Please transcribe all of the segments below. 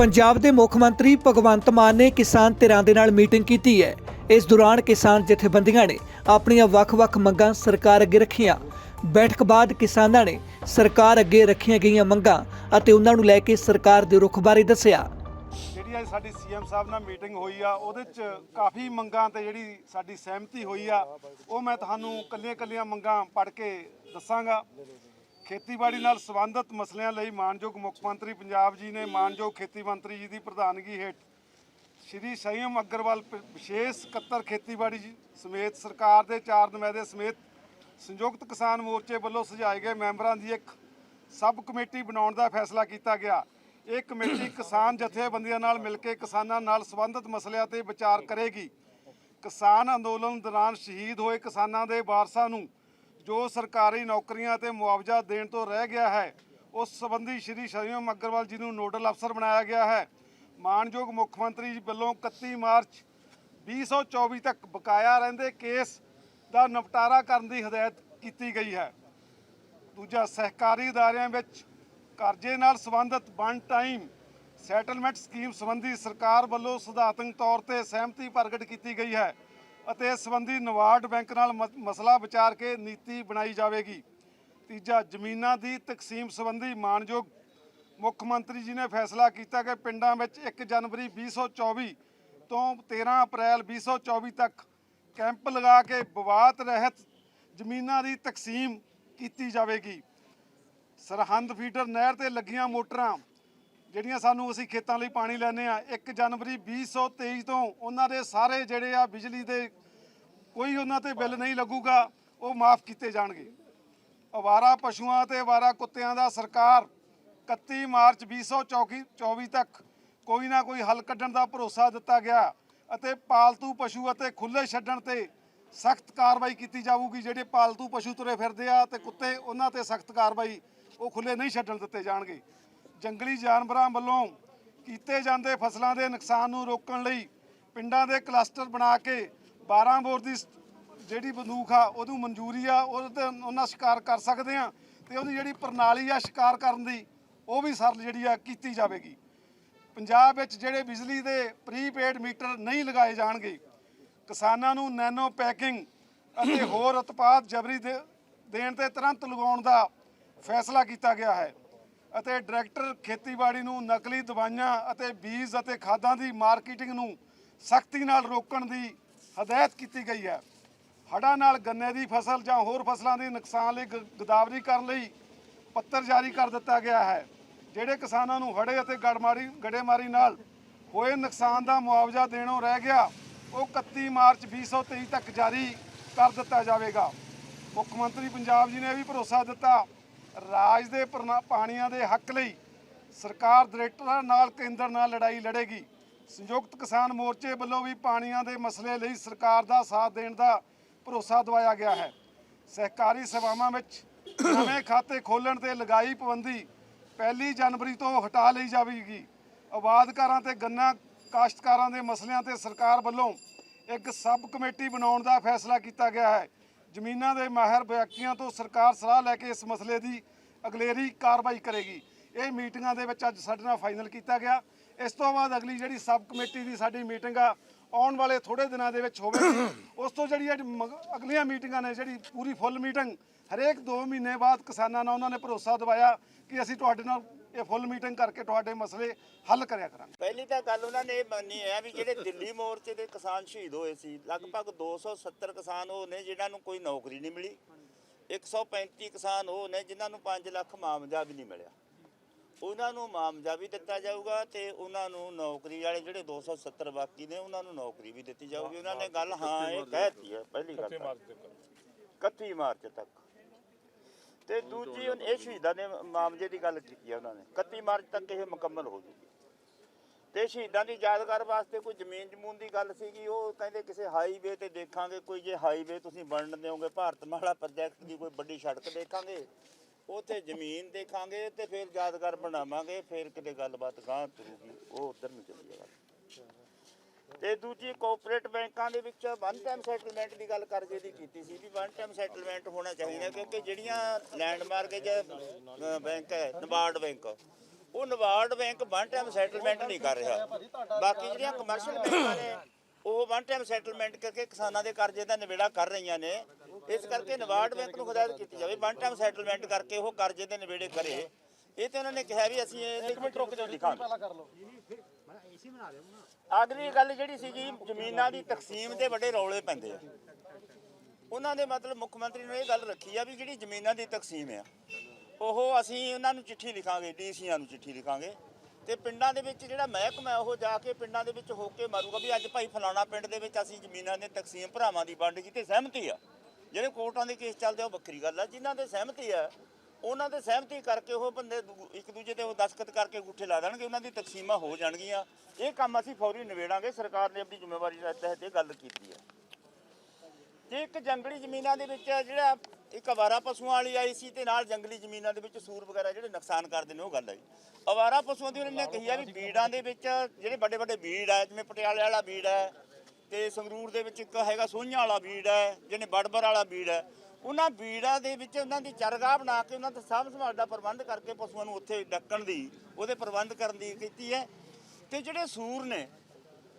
ਪੰਜਾਬ ਦੇ ਮੁੱਖ ਮੰਤਰੀ ਭਗਵੰਤ ਮਾਨ ਨੇ ਕਿਸਾਨ ਧਿਰਾਂ ਦੇ ਨਾਲ ਮੀਟਿੰਗ ਕੀਤੀ ਹੈ। ਇਸ ਦੌਰਾਨ ਕਿਸਾਨ ਜਥੇਬੰਦੀਆਂ ਨੇ ਆਪਣੀਆਂ ਵੱਖ-ਵੱਖ ਮੰਗਾਂ ਸਰਕਾਰ ਅੱਗੇ ਰੱਖੀਆਂ। ਬੈਠਕ ਬਾਅਦ ਕਿਸਾਨਾਂ ਨੇ ਸਰਕਾਰ ਅੱਗੇ ਰੱਖੀਆਂ ਗਈਆਂ ਮੰਗਾਂ ਅਤੇ ਉਹਨਾਂ ਨੂੰ ਲੈ ਕੇ ਸਰਕਾਰ ਦੇ ਰੁਖ ਬਾਰੇ ਦੱਸਿਆ। ਜਿਹੜੀ ਅੱਜ ਸਾਡੀ ਸੀਐਮ ਸਾਹਿਬ ਨਾਲ ਮੀਟਿੰਗ ਹੋਈ ਆ, ਉਹਦੇ ਚ ਕਾਫੀ ਮੰਗਾਂ ਤੇ ਜਿਹੜੀ ਸਾਡੀ ਸਹਿਮਤੀ ਹੋਈ ਆ, ਉਹ ਮੈਂ ਤੁਹਾਨੂੰ ਕੱਲੀਆਂ-ਕੱਲੀਆਂ ਮੰਗਾਂ ਪੜ੍ਹ ਕੇ ਦੱਸਾਂਗਾ। ਖੇਤੀਬਾੜੀ ਨਾਲ ਸੰਬੰਧਿਤ ਮਸਲਿਆਂ ਲਈ ਮਾਨਯੋਗ ਮੁੱਖ ਮੰਤਰੀ ਪੰਜਾਬ ਜੀ ਨੇ ਮਾਨਯੋਗ ਖੇਤੀ ਮੰਤਰੀ ਜੀ ਦੀ ਪ੍ਰਧਾਨਗੀ ਹੇਠ ਸ਼੍ਰੀ ਸੰਯਮ ਅਗਰਵਾਲ ਪ- ਵਿਸ਼ੇਸ਼ ਸਕੱਤਰ ਖੇਤੀਬਾੜੀ ਸਮੇਤ ਸਰਕਾਰ ਦੇ ਚਾਰ ਨੁਮਾਇੰਦੇ ਸਮੇਤ ਸੰਯੁਕਤ ਕਿਸਾਨ ਮੋਰਚੇ ਵੱਲੋਂ ਸੁਝਾਏ ਗਏ ਮੈਂਬਰਾਂ ਦੀ ਇੱਕ ਸਬ ਕਮੇਟੀ ਬਣਾਉਣ ਦਾ ਫੈਸਲਾ ਕੀਤਾ ਗਿਆ। ਇਹ ਕਮੇਟੀ ਕਿਸਾਨ ਜਥੇਬੰਦੀਆਂ ਨਾਲ ਮਿਲ ਕੇ ਕਿਸਾਨਾਂ ਨਾਲ ਸੰਬੰਧਿਤ ਮਸਲਿਆਂ ਤੇ ਵਿਚਾਰ ਕਰੇਗੀ। ਕਿਸਾਨ ਅੰਦੋਲਨ ਦੌਰਾਨ ਸ਼ਹੀਦ ਹੋਏ ਕਿਸਾਨਾਂ ਦੇ ਵਾਰਸਾਂ ਨੂੰ ਜੋ ਸਰਕਾਰੀ ਨੌਕਰੀਆਂ ਤੇ ਮੁਆਵਜ਼ਾ ਦੇਣ ਤੋਂ ਰਹਿ ਗਿਆ ਹੈ, ਉਸ ਸੰਬੰਧੀ ਸ਼੍ਰੀ ਸ਼ਰੀਮ ਅਗਰਵਾਲ ਜੀ ਨੂੰ ਨੋਡਲ ਅਫਸਰ ਬਣਾਇਆ ਗਿਆ ਹੈ। ਮਾਨਯੋਗ ਮੁੱਖ ਮੰਤਰੀ ਜੀ ਵੱਲੋਂ 31 ਮਾਰਚ 2024 ਤੱਕ ਬਕਾਇਆ ਰਹਿੰਦੇ ਕੇਸ ਦਾ ਨਿਪਟਾਰਾ ਕਰਨ ਦੀ ਹਦਾਇਤ ਕੀਤੀ ਗਈ ਹੈ। ਦੂਜਾ, ਸਹਿਕਾਰੀ ਅਦਾਰਿਆਂ ਵਿੱਚ ਕਰਜ਼ੇ ਨਾਲ ਸੰਬੰਧਿਤ ਵਨ ਟਾਈਮ ਸੈਟਲਮੈਂਟ ਸਕੀਮ ਸੰਬੰਧੀ ਸਰਕਾਰ ਵੱਲੋਂ ਸਿਧਾਂਤਕ ਤੌਰ ਤੇ ਸਹਿਮਤੀ ਪ੍ਰਗਟ ਕੀਤੀ ਗਈ ਹੈ। ਅਤੇ ਇਸ ਸੰਬੰਧੀ ਨਵਾਰਡ ਬੈਂਕ ਨਾਲ ਮ- ਮਸਲਾ ਵਿਚਾਰ ਕੇ ਨੀਤੀ ਬਣਾਈ ਜਾਵੇਗੀ। ਤੀਜਾ, ਜ਼ਮੀਨਾਂ ਦੀ ਤਕਸੀਮ ਸੰਬੰਧੀ ਮਾਨਯੋਗ ਮੁੱਖ ਮੰਤਰੀ ਜੀ ਨੇ ਫੈਸਲਾ ਕੀਤਾ ਕਿ ਪਿੰਡਾਂ ਵਿੱਚ 1 ਜਨਵਰੀ 2024 ਤੋਂ 13 ਅਪ੍ਰੈਲ 2024 ਤੱਕ ਕੈਂਪ ਲਗਾ ਕੇ ਵਿਵਾਦ ਰਹਿਤ ਜ਼ਮੀਨਾਂ ਦੀ ਤਕਸੀਮ ਕੀਤੀ ਜਾਵੇਗੀ। ਸਰਹੰਦ ਫੀਡਰ ਨਹਿਰ ਤੇ ਲੱਗੀਆਂ ਮੋਟਰਾਂ ਜਿਹੜੀਆਂ ਸਾਨੂੰ ਅਸੀਂ ਖੇਤਾਂ ਲਈ ਪਾਣੀ ਲੈਂਦੇ ਆ 1 ਜਨਵਰੀ 2023 ਤੋਂ ਉਹਨਾਂ ਦੇ ਸਾਰੇ ਜਿਹੜੇ ਆ ਬਿਜਲੀ ਦੇ ਕੋਈ ਉਹਨਾਂ ਤੇ ਬਿੱਲ ਨਹੀਂ ਲੱਗੂਗਾ, ਉਹ ਮਾਫ ਕੀਤੇ ਜਾਣਗੇ। ਅਵਾਰਾ ਪਸ਼ੂਆਂ ਤੇ ਅਵਾਰਾ ਕੁੱਤਿਆਂ ਦਾ ਸਰਕਾਰ 31 ਮਾਰਚ 2024 ਤੱਕ ਕੋਈ ਨਾ ਕੋਈ ਹੱਲ ਕੱਢਣ ਦਾ ਭਰੋਸਾ ਦਿੱਤਾ ਗਿਆ ਅਤੇ ਪਾਲਤੂ ਪਸ਼ੂ ਅਤੇ ਖੁੱਲੇ ਛੱਡਣ ਤੇ ਸਖਤ ਕਾਰਵਾਈ ਕੀਤੀ ਜਾਊਗੀ। ਜਿਹੜੇ ਪਾਲਤੂ ਪਸ਼ੂ ਤੁਰੇ ਫਿਰਦੇ ਆ ਤੇ ਕੁੱਤੇ ਉਹਨਾਂ ਤੇ ਸਖਤ ਕਾਰਵਾਈ ਉਹ ਖੁੱਲੇ ਨਹੀਂ ਛੱਡਣ ਦਿੱਤੇ ਜਾਣਗੇ। ਜੰਗਲੀ ਜਾਨਵਰਾਂ ਵੱਲੋਂ ਕੀਤੇ ਜਾਂਦੇ ਫਸਲਾਂ ਦੇ ਨੁਕਸਾਨ ਨੂੰ ਰੋਕਣ ਲਈ ਪਿੰਡਾਂ ਦੇ ਕਲਸਟਰ ਬਣਾ ਕੇ 12 ਬੋਰ ਦੀ ਜਿਹੜੀ ਬੰਦੂਕ ਆ ਉਹਨੂੰ ਮਨਜ਼ੂਰੀ ਆ, ਉਹਦੇ ਉਹਨਾਂ ਸ਼ਿਕਾਰ ਕਰ ਸਕਦੇ ਆ ਤੇ ਉਹਦੀ ਜਿਹੜੀ ਪ੍ਰਣਾਲੀ ਆ ਸ਼ਿਕਾਰ ਕਰਨ ਦੀ, ਉਹ ਵੀ ਸਰਲ ਜਿਹੜੀ ਆ ਕੀਤੀ ਜਾਵੇਗੀ। ਪੰਜਾਬ ਵਿੱਚ ਜਿਹੜੇ ਬਿਜਲੀ ਦੇ ਪ੍ਰੀਪੇਡ ਮੀਟਰ ਨਹੀਂ ਲਗਾਏ ਜਾਣਗੇ, ਕਿਸਾਨਾਂ ਨੂੰ ਨੈਨੋ ਪੈਕਿੰਗ ਅਤੇ ਹੋਰ ਉਤਪਾਦ ਜਬਰੀ ਦੇ- ਦੇਣ ਤੇ ਤੁਰੰਤ ਲਗਾਉਣ ਦਾ ਫੈਸਲਾ ਕੀਤਾ ਗਿਆ ਹੈ। ਅਤੇ ਡਾਇਰੈਕਟਰ ਖੇਤੀਬਾੜੀ ਨੂੰ ਨਕਲੀ ਦਵਾਈਆਂ ਅਤੇ ਬੀਜ ਅਤੇ ਖਾਦਾਂ ਦੀ ਮਾਰਕੀਟਿੰਗ ਨੂੰ ਸਖਤੀ ਨਾਲ ਰੋਕਣ ਦੀ ਹਦਾਇਤ ਕੀਤੀ ਗਈ ਹੈ। ਹੜ੍ਹਾਂ ਨਾਲ ਗੰਨੇ ਦੀ ਫਸਲ ਜਾਂ ਹੋਰ ਫਸਲਾਂ ਦੇ ਨੁਕਸਾਨ ਲਈ ਗ- ਗਦਾਵਰੀ ਕਰਨ ਲਈ ਪੱਤਰ ਜਾਰੀ ਕਰ ਦਿੱਤਾ ਗਿਆ ਹੈ, ਜਿਹੜੇ ਕਿਸਾਨਾਂ ਨੂੰ ਹੜੇ ਅਤੇ ਗੜਮਾਰੀ ਗੜੇਮਾਰੀ ਨਾਲ ਹੋਏ ਨੁਕਸਾਨ ਦਾ ਮੁਆਵਜ਼ਾ ਦੇਣੋਂ ਰਹਿ ਗਿਆ, ਉਹ 31 ਮਾਰਚ 2023 ਤੱਕ ਜਾਰੀ ਕਰ ਦਿੱਤਾ ਜਾਵੇਗਾ। ਮੁੱਖ ਮੰਤਰੀ ਪੰਜਾਬ ਜੀ ਨੇ ਵੀ ਭਰੋਸਾ ਦਿੱਤਾ ਰਾਜ ਦੇ ਪ੍ਰਨਾ- ਪਾਣੀਆਂ ਦੇ ਹੱਕ ਲਈ ਸਰਕਾਰ ਡਾਇਰੈਕਟਰਾਂ ਨਾਲ ਕੇਂਦਰ ਨਾਲ ਲੜਾਈ ਲੜੇਗੀ। ਸੰਯੁਕਤ ਕਿਸਾਨ ਮੋਰਚੇ ਵੱਲੋਂ ਵੀ ਪਾਣੀਆਂ ਦੇ ਮਸਲੇ ਲਈ ਸਰਕਾਰ ਦਾ ਸਾਥ ਦੇਣ ਦਾ ਭਰੋਸਾ ਦਵਾਇਆ ਗਿਆ ਹੈ। ਸਹਿਕਾਰੀ ਸੇਵਾਵਾਂ ਵਿੱਚ ਨਵੇਂ ਖਾਤੇ ਖੋਲ੍ਹਣ ਤੇ ਲਗਾਈ ਪਾਬੰਦੀ ਪਹਿਲੀ ਜਨਵਰੀ ਤੋਂ ਹਟਾ ਲਈ ਜਾਵੇਗੀ। ਆਬਾਦਕਾਰਾਂ ਤੇ ਗੰਨਾ ਕਾਸ਼ਤਕਾਰਾਂ ਦੇ ਮਸਲਿਆਂ ਤੇ ਸਰਕਾਰ ਵੱਲੋਂ ਇੱਕ ਸਬ ਕਮੇਟੀ ਬਣਾਉਣ ਦਾ ਫੈਸਲਾ ਕੀਤਾ ਗਿਆ ਹੈ। ਜ਼ਮੀਨਾਂ ਦੇ ਮਾਹਿਰ ਵਿਅਕਤੀਆਂ ਤੋਂ ਸਰਕਾਰ ਸਲਾਹ ਲੈ ਕੇ ਇਸ ਮਸਲੇ ਦੀ ਅਗਲੇਰੀ ਕਾਰਵਾਈ ਕਰੇਗੀ। ਇਹ ਮੀਟਿੰਗਾਂ ਦੇ ਵਿੱਚ ਅੱਜ ਸਾਡੇ ਨਾਲ ਫਾਈਨਲ ਕੀਤਾ ਗਿਆ। ਇਸ ਤੋਂ ਬਾਅਦ ਅਗਲੀ ਜਿਹੜੀ ਸਬ ਕਮੇਟੀ ਦੀ ਸਾਡੀ ਮੀਟਿੰਗ ਆ ਆਉਣ ਵਾਲੇ ਥੋੜੇ ਦਿਨਾਂ ਦੇ ਵਿੱਚ ਹੋਵੇ। ਉਸ ਤੋਂ ਜਿਹੜੀ ਅੱਜ ਮਗ- ਅਗਲੀਆਂ ਮੀਟਿੰਗਾਂ ਨੇ, ਜਿਹੜੀ ਪੂਰੀ ਫੁੱਲ ਮੀਟਿੰਗ, ਹਰੇਕ 2 ਮਹੀਨੇ ਬਾਅਦ ਕਿਸਾਨਾਂ ਨਾਲ ਉਹਨਾਂ ਨੇ ਭਰੋਸਾ ਦਿਵਾਇਆ ਕਿ ਅਸੀਂ ਤੁਹਾਡੇ ਨਾਲ ਇਹ ਫੁੱਲ ਮੀਟਿੰਗ ਕਰਕੇ ਤੁਹਾਡੇ ਮਸਲੇ ਹੱਲ ਕਰਿਆ ਕਰਾਂਗੇ। ਪਹਿਲੀ ਤਾਂ ਗੱਲ ਉਹਨਾਂ ਨੇ ਇਹ ਮੰਨੀ ਹੈ ਵੀ ਜਿਹੜੇ ਦਿੱਲੀ ਮੋਰਚੇ ਦੇ ਕਿਸਾਨ ਸ਼ਹੀਦ ਹੋਏ ਸੀ, ਲਗਭਗ 270 ਕਿਸਾਨ ਉਹ ਨੇ ਜਿਨ੍ਹਾਂ ਨੂੰ ਕੋਈ ਨੌਕਰੀ ਨਹੀਂ ਮਿਲੀ। 135 ਕਿਸਾਨ ਉਹ ਨੇ ਜਿਨ੍ਹਾਂ ਨੂੰ 5 ਲੱਖ ਮੁਆਵਜ਼ਾ ਵੀ ਨਹੀਂ ਮਿਲਿਆ। ਉਹਨਾਂ ਨੂੰ ਮੁਆਵਜ਼ਾ ਵੀ ਦਿੱਤਾ ਜਾਊਗਾ ਤੇ ਉਹਨਾਂ ਨੂੰ ਨੌਕਰੀ ਵਾਲੇ ਜਿਹੜੇ 270 ਬਾਕੀ ਨੇ ਉਹਨਾਂ ਨੂੰ ਨੌਕਰੀ ਵੀ ਦਿੱਤੀ ਜਾਊਗੀ। ਉਹਨਾਂ ਨੇ ਗੱਲ ਹਾਂ ਇਹ ਕਹਿਤੀ ਹੈ ਪਹਿਲੀ ਗੱਲ ਤਾਂ। 31 ਮਾਰਚ ਤੱਕ। ਤੇ ਦੂਜੀ ਹੁਣ ਇਹ ਸ਼ਹੀਦਾਂ ਦੇ ਮਾਮਲੇ ਦੀ ਗੱਲ ਕੀਤੀ ਹੈ ਉਹਨਾਂ ਨੇ। 31 ਮਾਰਚ ਤੱਕ ਇਹ ਮੁਕੰਮਲ ਹੋ ਜੂਗੀ। ਤੇ ਸ਼ਹੀਦਾਂ ਦੀ ਯਾਦਗਾਰ ਵਾਸਤੇ ਕੋਈ ਜ਼ਮੀਨ ਜਮੂਨ ਦੀ ਗੱਲ ਸੀਗੀ ਉਹ ਕਹਿੰਦੇ ਕਿਸੇ ਹਾਈਵੇ ਤੇ ਦੇਖਾਂਗੇ ਕੋਈ ਜੇ ਹਾਈਵੇ ਤੁਸੀਂ ਬਣਨ ਦਿਓਗੇ ਭਾਰਤਮਾਲਾ ਪ੍ਰੋਜੈਕਟ ਦੀ ਕੋਈ ਵੱਡੀ ਸੜਕ ਦੇਖਾਂਗੇ। ਉੱਥੇ ਜ਼ਮੀਨ ਦੇਖਾਂਗੇ ਤੇ ਫਿਰ ਯਾਦਗਾਰ ਬਣਾਵਾਂਗੇ, ਫਿਰ ਕਿਤੇ ਗੱਲਬਾਤ ਗਾਂ ਤੁਰੂਗੀ ਉਹ ਉਧਰ ਨੂੰ ਚੱਲੀ ਜਾਏਗਾ ਤੇ ਦੂਜੀ ਕੋਆਪਰੇਟ ਬੈਂਕਾਂ ਦੇ ਵਿੱਚ ਵਨ ਟਾਈਮ ਸੈਟਲਮੈਂਟ ਦੀ ਗੱਲ ਕਰਕੇ ਦੀ ਕੀਤੀ ਸੀ ਵੀ ਵਨ ਟਾਈਮ ਸੈਟਲਮੈਂਟ ਹੋਣਾ ਚਾਹੀਦਾ ਕਿਉਂਕਿ ਜਿਹੜੀਆਂ ਲੈਂਡਮਾਰਕ ਬੈਂਕ ਹੈ ਨਬਾਰਡ ਬੈਂਕ ਉਹ NABARD bank one time settlement ਨਹੀਂ ਕਰ ਰਿਹਾ। ਬਾਕੀ ਜਿਹੜੀਆਂ ਕਮਰਸ਼ੀਅਲ ਬੈਂਕਾਂ ਨੇ ਉਹ ਵਨ ਟਾਈਮ ਸੈਟਲਮੈਂਟ ਕਰਕੇ ਕਿਸਾਨਾਂ ਦੇ ਕਰਜ਼ੇ ਦਾ ਨਿਬੇੜਾ ਕਰ ਰਹੀਆਂ ਨੇ। ਇਸ ਕਰਕੇ ਨਵਾਰਡ ਬੈਂਕ ਨੂੰ ਹਦਾਇਤ ਕੀਤੀ ਜਾਵੇ ਵਨ ਟਾਈਮ ਸੈਟਲਮੈਂਟ ਕਰਕੇ ਉਹ ਕਰਜ਼ੇ ਦੇ ਨਿਬੇੜੇ ਕਰੇ। ਇਹ ਤੇ ਉਹਨਾਂ ਨੇ ਕਿਹਾ ਵੀ ਅਸੀਂ ਇਹ ਇੱਕ ਮਿੰਟ ਰੁਕ ਜਾਓ ਲਿਖਾਂਗੇ ਅਗਲੀ ਗੱਲ ਜਿਹੜੀ ਸੀਗੀ ਜ਼ਮੀਨਾਂ ਦੀ ਤਕਸੀਮ ਦੇ ਵੱਡੇ ਰੌਲੇ ਪੈਂਦੇ ਆ। ਉਹਨਾਂ ਦੇ ਮਤਲਬ ਮੁੱਖ ਮੰਤਰੀ ਨੇ ਇਹ ਗੱਲ ਰੱਖੀ ਆ ਵੀ ਜਿਹੜੀ ਜ਼ਮੀਨਾਂ ਦੀ ਤਕਸੀਮ ਆ ਉਹ ਅਸੀਂ ਉਹਨਾਂ ਨੂੰ ਚਿੱਠੀ ਲਿਖਾਂਗੇ ਡੀਸੀਆਂ ਨੂੰ ਚਿੱਠੀ ਲਿਖਾਂਗੇ। ਤੇ ਪਿੰਡਾਂ ਦੇ ਵਿੱਚ ਜਿਹੜਾ ਮਹਿਕਮਾ ਉਹ ਜਾ ਕੇ ਪਿੰਡਾਂ ਦੇ ਵਿੱਚ ਹੋ ਕੇ ਮਾਰੂਗਾ ਵੀ ਅੱਜ ਭਾਈ ਫਲਾਣਾ ਪਿੰਡ ਦੇ ਵਿੱਚ ਅਸੀਂ ਜ਼ਮੀਨਾਂ ਦੇ ਤਕਸੀਮ ਭਰਾਵਾਂ ਦੀ ਵੰਡ ਜੀ ਕੀਤੀ, ਸਹਿਮਤੀ ਆ। ਜਿਹੜੇ ਕੋਰਟਾਂ ਦੇ ਕੇਸ ਚੱਲਦੇ ਆ, ਉਹ ਵੱਖਰੀ ਗੱਲ ਆ। ਜਿਨ੍ਹਾਂ ਦੇ ਸਹਿਮਤੀ ਆ, ਉਹਨਾਂ ਦੇ ਸਹਿਮਤੀ ਕਰਕੇ ਉਹ ਬੰਦੇ ਦੂ- ਇੱਕ ਦੂਜੇ ਤੇ ਉਹ ਦਸਖਤ ਕਰਕੇ ਗੁੱਠੇ ਲਾ ਦੇਣਗੇ, ਉਹਨਾਂ ਦੀ ਤਕਸੀਮਾਂ ਹੋ ਜਾਣਗੀਆਂ। ਇਹ ਕੰਮ ਅਸੀਂ ਫੌਰੀ ਨਿਬੇੜਾਂਗੇ, ਸਰਕਾਰ ਨੇ ਆਪਣੀ ਜ਼ਿੰਮੇਵਾਰੀ ਦੇ ਤਹਿਤ ਇਹ ਗੱਲ ਕੀਤੀ ਹੈ ਤੇ ਇੱਕ ਜੰਗਲੀ ਜ਼ਮੀਨਾਂ ਦੇ ਵਿੱਚ ਜਿਹੜਾ ਇੱਕ ਅਵਾਰਾ ਪਸ਼ੂਆਂ ਵਾਲੀ ਆਈ ਸੀ ਤੇ ਨਾਲ ਜੰਗਲੀ ਜ਼ਮੀਨਾਂ ਦੇ ਵਿੱਚ ਸੂਰ ਵਗੈਰਾ ਜਿਹੜੇ ਨੁਕਸਾਨ ਕਰਦੇ ਨੇ, ਉਹ ਗੱਲ ਹੈ ਅਵਾਰਾ ਪਸ਼ੂਆਂ ਦੀ ਉਹਨਾਂ ਨੇ ਕਹੀ ਆ ਵੀ ਬੀੜਾਂ ਦੇ ਵਿੱਚ ਜਿਹੜੇ ਵੱਡੇ ਵੱਡੇ ਬੀੜ ਹੈ ਜਿਵੇਂ ਪਟਿਆਲੇ ਵਾਲਾ ਬੀੜ ਹੈ ਤੇ ਸੰਗਰੂਰ ਦੇ ਵਿੱਚ ਇੱਕ ਹੈਗਾ ਸੋਹੀਆਂ ਵਾਲਾ ਬੀੜ ਹੈ ਜਿਹਨੇ ਬੜਬਰ ਵਾਲਾ ਬੀੜ ਹੈ ਉਹਨਾਂ ਬੀੜਾਂ ਦੇ ਵਿੱਚ ਉਹਨਾਂ ਦੀ ਚਰਗਾਹ ਬਣਾ ਕੇ ਉਹਨਾਂ ਦਾ ਸਾਂਭ ਸੰਭਾਲ ਦਾ ਪ੍ਰਬੰਧ ਕਰਕੇ ਪਸ਼ੂਆਂ ਨੂੰ ਉੱਥੇ ਡੱਕਣ ਦੀ, ਉਹਦੇ ਪ੍ਰਬੰਧ ਕਰਨ ਦੀ ਕੀਤੀ ਹੈ। ਤੇ ਜਿਹੜੇ ਸੂਰ ਨੇ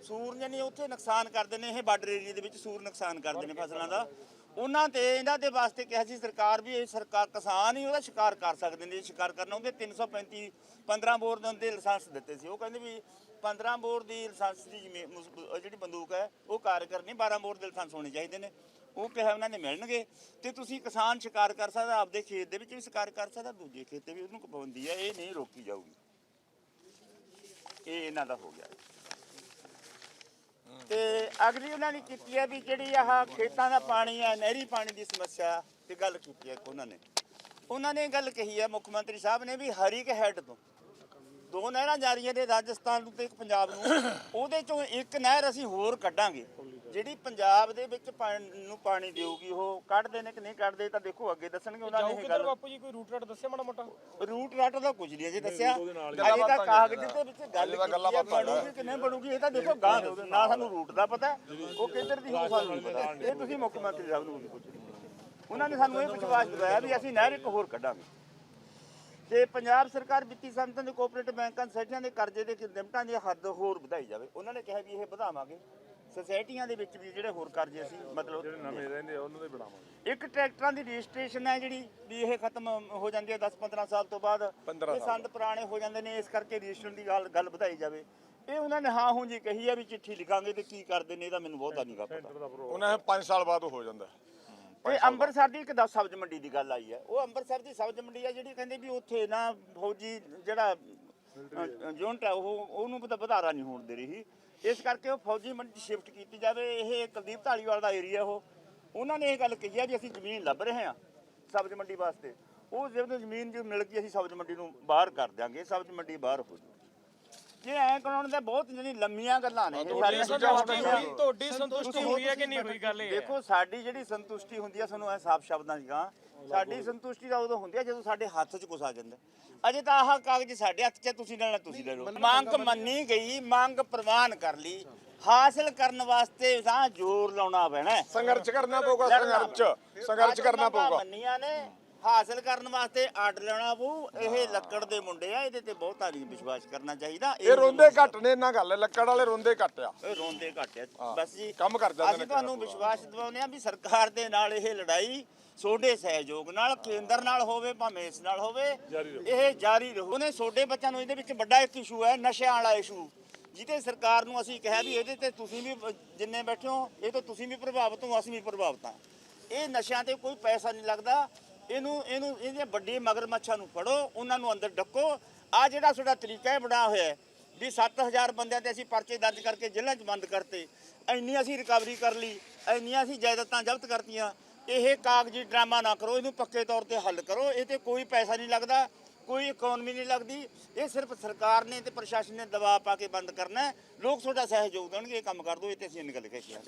ਸੂਰ ਜਾਨੀ ਉੱਥੇ ਨੁਕਸਾਨ ਕਰਦੇ ਨੇ, ਇਹ ਬਾਰਡਰ ਏਰੀਆ ਦੇ ਵਿੱਚ ਸੂਰ ਨੁਕਸਾਨ ਕਰਦੇ ਨੇ ਫਸਲਾਂ ਦਾ। ਉਹਨਾਂ ਤੇ, ਇਹਨਾਂ ਦੇ ਵਾਸਤੇ ਕਿਹਾ ਸੀ ਸਰਕਾਰ ਵੀ ਇਹ ਸਰਕਾਰ ਕਿਸਾਨ ਹੀ ਉਹਦਾ ਸ਼ਿਕਾਰ ਕਰ ਸਕਦੇ ਨੇ ਸ਼ਿਕਾਰ ਕਰਨਾ ਉਹਦੇ 335 15 ਬੋਰ ਦੇ ਹੁੰਦੇ ਲਾਇਸੈਂਸ ਦਿੱਤੇ ਸੀ। ਉਹ ਕਹਿੰਦੇ ਵੀ 15 ਬੋਰ ਦੀ ਲਾਇਸੈਂਸ ਦੀ ਜ਼ਮੀਨ- ਜਿਹੜੀ ਬੰਦੂਕ ਹੈ, ਉਹ ਕਾਰ ਕਰਨੀ 12 ਬੋਰ ਦੇ ਲਾਇਸੈਂਸ ਹੋਣੇ ਚਾਹੀਦੇ ਨੇ। ਉਹ ਕਿਹਾ ਉਹਨਾਂ ਨੇ ਮਿਲਣਗੇ ਤੇ ਤੁਸੀਂ ਕਿਸਾਨ ਸ਼ਿਕਾਰ ਕਰ ਸਕਦਾ, ਆਪਦੇ ਖੇਤ ਦੇ ਵਿੱਚ ਵੀ ਸ਼ਿਕਾਰ ਕਰ ਸਕਦਾ, ਦੂਜੇ ਖੇਤ ਤੇ ਵੀ ਉਹਨੂੰ ਪਾਬੰਦੀ ਹੈ, ਇਹ ਨਹੀਂ ਰੋਕੀ ਜਾਊਗੀ। ਇਹ ਇਹਨਾਂ ਦਾ ਹੋ ਗਿਆ। ਤੇ ਅਗਲੀ ਉਹਨਾਂ ਨੇ ਕੀਤੀ ਹੈ ਵੀ ਜਿਹੜੀ ਆਹ ਖੇਤਾਂ ਦਾ ਪਾਣੀ ਹੈ ਨਹਿਰੀ ਪਾਣੀ ਦੀ ਸਮੱਸਿਆ ਤੇ ਗੱਲ ਕੀਤੀ ਹੈ ਇੱਕ ਉਹਨਾਂ ਨੇ। ਉਹਨਾਂ ਨੇ ਇਹ ਗੱਲ ਕਹੀ ਹੈ ਮੁੱਖ ਮੰਤਰੀ ਸਾਹਿਬ ਨੇ ਵੀ ਹਰੀਕ ਹੈਡ ਤੋਂ। ਦੋ ਨਹਿਰਾਂ ਜਾਰੀਆਂ ਨੇ ਰਾਜਸਥਾਨ ਨੂੰ ਤੇ ਇੱਕ ਪੰਜਾਬ ਨੂੰ। ਉਹਦੇ ਚੋਂ ਇੱਕ ਨਹਿਰ ਅਸੀਂ ਹੋਰ ਕੱਢਾਂਗੇ। ਜਿਹੜੀ ਪੰਜਾਬ ਦੇ ਵਿੱਚ ਪਾਣੀ ਨੂੰ ਪਾਣੀ ਦੇਊਗੀ ਉਹ ਕੱਢਦੇ ਨੇ ਕਿ ਨਹੀਂ ਕੱਢਦੇ ਤਾਂ ਦੇਖੋ ਅੱਗੇ ਦੱਸਣਗੇ ਉਹਨਾਂ ਨੇ ਇਹ ਕਿਧਰ ਗੱਲ। ਬਾਪੂ ਜੀ ਕੋਈ ਰੂਟ ਰਾਟ ਦੱਸਿਆ ਮਾੜਾ ਮੋਟਾ? ਰੂਟ ਰਾਟ ਦਾ ਕੁਝ ਨਹੀਂ ਅਜੇ ਦੱਸਿਆ। ਅਜੇ ਤਾਂ ਕਾਗਜ਼ ਦੇ ਵਿੱਚ ਗੱਲ ਕੀਤੀ ਹੈ ਬਣੂਗੀ ਕਿ ਨਹੀਂ ਬਣੂਗੀ ਇਹ ਤਾਂ ਦੇਖੋ ਗਾਂ ਨਾ ਸਾਨੂੰ ਰੂਟ ਦਾ ਪਤਾ ਉਹ ਕਿੱਧਰ ਦੀ ਹੋ ਸਾਨੂੰ ਨਹੀਂ ਪਤਾ। ਇਹ ਤੁਸੀਂ ਮੁੱਖ ਮੰਤਰੀ ਸਾਹਿਬ ਨੂੰ ਵੀ ਪੁੱਛੋ ਉਹਨਾਂ ਨੇ ਸਾਨੂੰ ਇਹ ਵਿਸ਼ਵਾਸ ਦਿਵਾਇਆ ਵੀ ਅਸੀਂ ਨਹਿਰ ਇੱਕ ਹੋਰ ਕੱਢਾਂਗੇ। ਤੇ ਪੰਜਾਬ ਸਰਕਾਰ ਵਿੱਤੀ ਸੰਸਥਾਵਾਂ ਦੇ ਕੋਆਪਰੇਟਿਵ ਬੈਂਕਾਂ ਸੋਸਾਇਟੀਆਂ ਦੇ ਕਰਜ਼ੇ ਦੇ ਲਿਮਟਾਂ ਦੀ ਹੱਦ ਹੋਰ ਵਧਾਈ ਜਾਵੇ। ਉਹਨਾਂ ਨੇ ਕਿਹਾ ਵੀ ਇਹ ਵਧਾਵਾਂਗੇ। ਸੁਸਾਇਟੀਆਂ ਦੇ ਵਿੱਚ ਵੀ ਜਿਹੜੇ ਹੋਰ ਕਰਜ਼ੇ ਸੀ ਮਤਲਬ ਨਵੇਂ ਰਹਿੰਦੇ ਆ ਉਹਨਾਂ ਦੇ ਬਣਾਵਾਂਗੇ। ਇੱਕ ਟਰੈਕਟਰਾਂ ਦੀ ਰਜਿਸਟ੍ਰੇਸ਼ਨ ਹੈ ਜਿਹੜੀ ਵੀ ਇਹ ਖਤਮ ਹੋ ਜਾਂਦੀ ਹੈ 10-15 ਸਾਲ ਤੋਂ ਬਾਅਦ 15 ਇਹ ਸੰਦ ਪੁਰਾਣੇ ਹੋ ਜਾਂਦੇ ਨੇ ਇਸ ਕਰਕੇ ਰਜਿਸਟ੍ਰੇਸ਼ਨ ਦੀ ਗੱਲ ਗੱਲ ਵਧਾਈ ਜਾਵੇ। ਇਹ ਉਹਨਾਂ ਨੇ ਹਾਂ ਹੂੰ ਜੀ ਕਹੀ ਹੈ ਵੀ ਚਿੱਠੀ ਲਿਖਾਂਗੇ ਤੇ ਕੀ ਕਰਦੇ ਨੇ ਇਹਦਾ ਮੈਨੂੰ ਬਹੁਤਾ ਨਹੀਂ ਪਤਾ। ਉਹਨਾਂ 5 ਸਾਲ ਬਾਅਦ ਹੋ ਜਾਂਦਾ। ਤੇ ਅੰਮ੍ਰਿਤਸਰ ਦੀ ਇੱਕ ਦਸ ਸਬਜ਼ ਮੰਡੀ ਦੀ ਗੱਲ ਆਈ ਹੈ। ਉਹ ਅੰਮ੍ਰਿਤਸਰ ਦੀ ਸਬਜ਼ ਮੰਡੀ ਹੈ ਜਿਹੜੀ ਕਹਿੰਦੇ ਵੀ ਉੱਥੇ ਨਾ ਫੌਜੀ ਜਿਹੜਾ ਯੂਨਿਟ ਹੈ ਉਹ ਉਹਨੂੰ ਪਤਾ ਵਧਾਰਾ ਨਹੀਂ ਹੋਣ ਦੇ ਰਹੀ। ਇਸ ਕਰਕੇ ਉਹ ਫੌਜੀ ਮੰਡੀ ਸ਼ਿਫਟ ਕੀਤੀ ਜਾਵੇ, ਇਹ ਕੁਲਦੀਪ ਢਾਲੀਵਾਲ ਦਾ ਏਰੀਆ ਉਹ। ਉਹਨਾਂ ਨੇ ਇਹ ਗੱਲ ਕਹੀ ਹੈ ਵੀ ਅਸੀਂ ਜ਼ਮੀਨ ਲੱਭ ਰਹੇ ਹਾਂ ਸਬਜ਼ ਮੰਡੀ ਵਾਸਤੇ। ਉਹ ਜਦੋਂ ਜ਼ਮੀਨ ਜੋ ਮਿਲ ਗਈ, ਅਸੀਂ ਸਬਜ਼ ਮੰਡੀ ਨੂੰ ਬਾਹਰ ਕਰ ਦਿਆਂਗੇ, ਸਬਜ਼ ਮੰਡੀ ਬਾਹਰ ਹੋ ਜੂ। ਜੇ ਐਂ ਕਰਾਉਣ ਦੇ ਬਹੁਤ ਜਿਹੜੀ ਲੰਮੀਆਂ ਗੱਲਾਂ ਨੇ ਇਹ ਸਾਰੀਆਂ ਤੁਹਾਡੀ ਸੰਤੁਸ਼ਟੀ ਹੋਈ ਹੈ ਕਿ ਨਹੀਂ ਹੋਈ ਗੱਲ ਇਹ ਦੇਖੋ ਸਾਡੀ ਜਿਹੜੀ ਸੰਤੁਸ਼ਟੀ ਹੁੰਦੀ ਆ ਸਾਨੂੰ ਐ ਸਾਫ਼ ਸ਼ਬਦਾਂ 'ਚ ਕਹਾਂ ਸਾਡੀ ਸੰਤੁਸ਼ਟੀ ਤਾਂ ਉਦੋਂ ਹੁੰਦੀ ਆ ਜਦੋਂ ਸਾਡੇ ਹੱਥ 'ਚ ਆ ਜਾਂਦਾ। ਅਜੇ ਤਾਂ ਆਹ ਕਾਗਜ਼ ਸਾਡੇ ਹੱਥ 'ਚ ਆ, ਤੁਸੀਂ ਲੈਣਾ ਤੁਸੀਂ ਲੈ ਲਓ। ਮੰਗ ਮੰਨੀ ਗਈ ਮੰਗ ਪ੍ਰਵਾਨ ਕਰ ਲਈ। ਹਾਸਲ ਕਰਨ ਵਾਸਤੇ ਤਾਂ ਜ਼ੋਰ ਲਾਉਣਾ ਪੈਣਾ। ਹੈ। ਸੰਘਰਸ਼ ਕਰਨਾ ਪਊਗਾ ਲੜਨਾ ਸੰਘਰਸ਼ ਸੰਘਰਸ਼ ਅੱਜ ਕਰਨਾ ਮੰਗਾਂ ਪਊਗਾ। ਮੰਨੀਆਂ ਨੇ। ਹਾਸਲ ਕਰਨ ਵਾਸਤੇ ਅੱਡ ਲੈਣਾ ਪਊ ਇਹ ਲੱਕੜ ਦੇ ਮੁੰਡੇ ਆ ਇਹਦੇ ਤੇ ਬਹੁਤਾ ਨਹੀਂ ਵਿਸ਼ਵਾਸ ਕਰਨਾ ਚਾਹੀਦਾ। ਇਹ ਰੋਂਦੇ ਘੱਟ ਨੇ ਇਹਨਾਂ ਗੱਲ ਲੱਕੜ ਵਾਲੇ ਰੋਂਦੇ ਘੱਟ ਆ। ਇਹ ਰੋਂਦੇ ਘੱਟ ਆ। ਬਸ ਜੀ ਕੰਮ ਕਰ ਜਾਂਦੇ ਨੇ ਅਸੀਂ ਤੁਹਾਨੂੰ ਵਿਸ਼ਵਾਸ ਦਿਵਾਉਂਦੇ ਆ ਵੀ ਸਰਕਾਰ ਦੇ ਨਾਲ ਇਹ ਲੜਾਈ ਸੋਡੇ ਸਹਿਯੋਗ ਨਾਲ ਕੇਂਦਰ ਨਾਲ ਹੋਵੇ ਭਾਵੇਂ ਇਸ ਨਾਲ ਹੋਵੇ ਇਹ ਜਾਰੀ ਰਹੂ। ਉਹਨੇ ਸੋਡੇ ਬੱਚਿਆਂ ਨੂੰ ਇਹਦੇ ਵਿੱਚ ਵੱਡਾ ਇੱਕ ਇਸ਼ੂ ਹੈ ਨਸ਼ਿਆਂ ਵਾਲਾ ਇਸ਼ੂ। ਜਿਹਦੇ ਸਰਕਾਰ ਨੂੰ ਅਸੀਂ ਕਿਹਾ ਵੀ ਇਹਦੇ ਤੇ ਤੁਸੀਂ ਵੀ ਜਿੰਨੇ ਬੈਠੇ ਹੋ ਇਹ ਤੋਂ ਤੁਸੀਂ ਵੀ ਪ੍ਰਭਾਵਿਤ ਹੋ ਅਸੀਂ ਵੀ ਪ੍ਰਭਾਵਿਤ ਹਾਂ। ਇਹ ਨਸ਼ਿਆਂ ਤੇ ਕੋਈ ਪੈਸਾ ਨਹੀਂ ਲੱਗਦਾ। ਇਹਨੂੰ ਇਹਨੂੰ ਇਹਦੇ ਵੱਡੇ ਮਗਰਮੱਛਾਂ ਨੂੰ ਫੜੋ, ਉਹਨਾਂ ਨੂੰ ਅੰਦਰ ਡੱਕੋ। ਆ ਜਿਹੜਾ ਤੁਹਾਡਾ ਤਰੀਕਾ ਹੈ ਬਣਾ ਹੋਇਆ ਹੈ ਵੀ 7000 ਬੰਦਿਆਂ ਤੇ ਅਸੀਂ ਪਰਚੇ ਦਰਜ ਕਰਕੇ ਜੇਲ੍ਹਾਂ 'ਚ ਬੰਦ ਕਰਤੇ। ਇੰਨੀ ਅਸੀਂ ਰਿਕਵਰੀ ਕਰ ਲਈ, ਇੰਨੀਆਂ ਅਸੀਂ ਜਾਇਦਾਦਾਂ ਜ਼ਬਤ ਕਰਤੀਆਂ। ਇਹ ਕਾਗਜ਼ੀ ਡਰਾਮਾ ਨਾ ਕਰੋ, ਇਹਨੂੰ ਪੱਕੇ ਤੌਰ ਤੇ ਹੱਲ ਕਰੋ। ਇਹ ਤੇ ਕੋਈ ਪੈਸਾ ਨਹੀਂ ਲੱਗਦਾ, ਕੋਈ ਇਕਨੋਮੀ ਨਹੀਂ ਲੱਗਦੀ। ਇਹ ਸਿਰਫ ਸਰਕਾਰ ਨੇ ਤੇ ਪ੍ਰਸ਼ਾਸਨ ਨੇ ਦਬਾਅ ਪਾ ਕੇ ਬੰਦ ਕਰਨਾ ਲੋਕ ਤੁਹਾਡਾ ਸਹਿਯੋਗ ਦੇਣਗੇ, ਇਹ ਕੰਮ ਕਰ ਦਿਓ ਇਹ ਤੇ ਅਸੀਂ ਨਿਕਲ ਕੇ ਕਿਹਾ